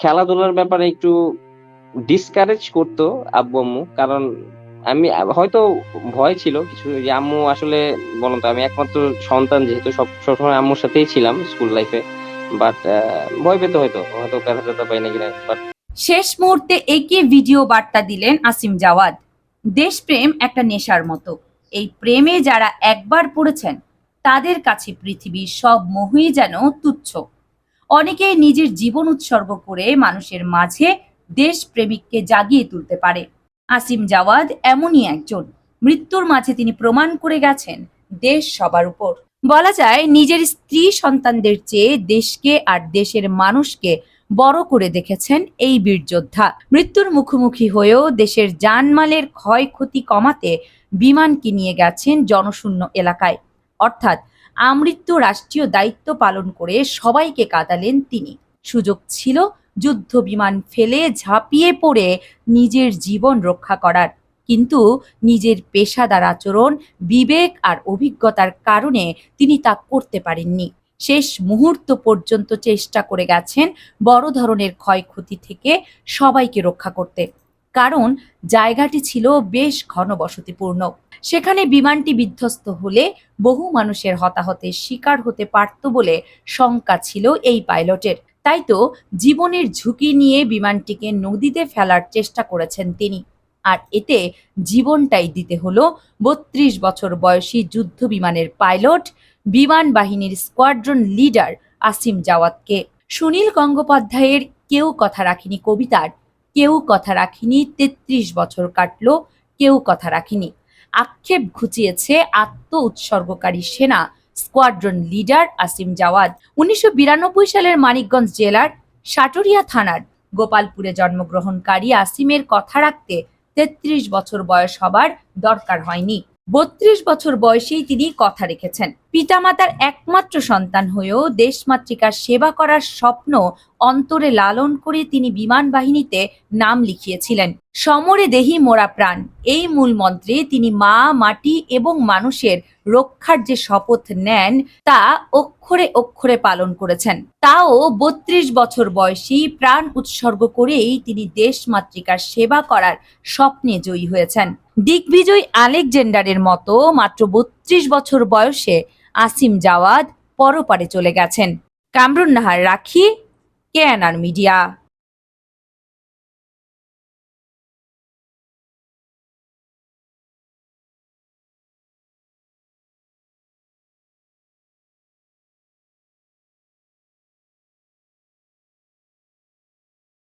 খেলাধুলার ব্যাপারে একটু ডিসকারেজ করতো আব্বু আম্মু, কারণ আমি, হয়তো ভয় ছিল কিছু, যে আম্মু আসলে বলুন তো, আমি একমাত্র সন্তান যেহেতু সব, সবসময় আম্মুর সাথেই ছিলাম স্কুল লাইফে বাট ভয় পেতে হয়তো হয়তো ব্যথা পাই না কিনা বাট শেষ মুহূর্তে এগিয়ে ভিডিও বার্তা দিলেন আসিম জাওয়াদ, দেশপ্রেম একটা নেশার মতো। এই প্রেমে যারা একবার পড়েছেন, তাদের কাছে পৃথিবীর সব মোহই যেন তুচ্ছ। অনেকেই নিজের জীবন উৎসর্গ করে মানুষের মাঝে দেশপ্রেমিককে জাগিয়ে তুলতে পারে। আসিম জাওয়াদ এমনই একজন। মৃত্যুর মাঝে তিনি প্রমাণ করে গেছেন দেশ সবার উপর। বলা যায়, নিজের স্ত্রী সন্তানদের চেয়ে দেশকে আর দেশের মানুষকে বড় করে দেখেছেন এই বীর যোদ্ধা। মৃত্যুর মুখোমুখি হয়েও দেশের জানমালের ক্ষয়ক্ষতি কমাতে বিমানকে নিয়ে গেছেন জনশূন্য এলাকায়। অর্থাৎ আমৃত্যু রাষ্ট্রীয় দায়িত্ব পালন করে সবাইকে কাঁদালেন তিনি। সুযোগ ছিল যুদ্ধ বিমান ফেলে ঝাঁপিয়ে পড়ে নিজের জীবন রক্ষা করার। কিন্তু নিজের পেশাদার আচরণ, বিবেক আর অভিজ্ঞতার কারণে তিনি তা করতে পারেননি। শেষ মুহূর্ত পর্যন্ত চেষ্টা করে গেছেন বড় ধরনের ক্ষয়ক্ষতি থেকে সবাইকে রক্ষা করতে। কারণ জায়গাটি ছিল বেশ ঘনবসতিপূর্ণ। সেখানে বিমানটি বিধ্বস্ত হলে বহু মানুষের হতাহতের শিকার হতে পারত বলে শঙ্কা ছিল এই পাইলটের। তাই তো জীবনের ঝুঁকি নিয়ে বিমানটিকে নদীতে ফেলার চেষ্টা করেছেন তিনি। আর এতে জীবনটাই দিতে হলো বত্রিশ বছর বয়সী যুদ্ধ বিমানের পাইলট, বিমান বাহিনীর স্কোয়াড্রন লিডার আসিম জাওয়াতকে। সুনীল গঙ্গোপাধ্যায়ের কেউ কথা রাখিনি কবিতার কেউ কথা রাখিনি, তেত্রিশ বছর কাটল, কেউ কথা রাখিনি। আক্ষেপ ঘুচিয়েছে আত্ম উৎসর্গকারী সেনা, স্কোয়াড্রন লিডার আসিম জাওয়াদ। উনিশশো বিরানব্বই সালের মানিকগঞ্জ জেলার সাটুরিয়া থানার গোপালপুরে জন্মগ্রহণকারী আসিমের কথা রাখতে তেত্রিশ বছর বয়স হবার দরকার হয়নি। বত্রিশ বছর বয়সেই তিনি কথা রেখেছেন। পিতামাতার একমাত্র সন্তান হয়েও দেশমাতৃকার সেবা করার স্বপ্ন অন্তরে লালন করে তিনি বিমান বাহিনীতে নাম লিখিয়েছিলেন। সমরে দেহি মোরা প্রাণ। এই মূল মন্ত্রে তিনি মা, মাটি এবং মানুষের রক্ষার যে শপথ নেন, তা অক্ষরে অক্ষরে পালন করেছেন। তাও বত্রিশ বছর বয়সী প্রাণ উৎসর্গ করেই তিনি দেশ মাতৃকার সেবা করার স্বপ্নে জয়ী হয়েছেন। দিগ্বিজয় আলেকজেন্ডারের মতো মাত্র বত্রিশ বছর বয়সে আসিম জাওয়াদ পরপারে চলে গেছেন। কামরুন নাহার রাখি, কেএনআর মিডিয়া।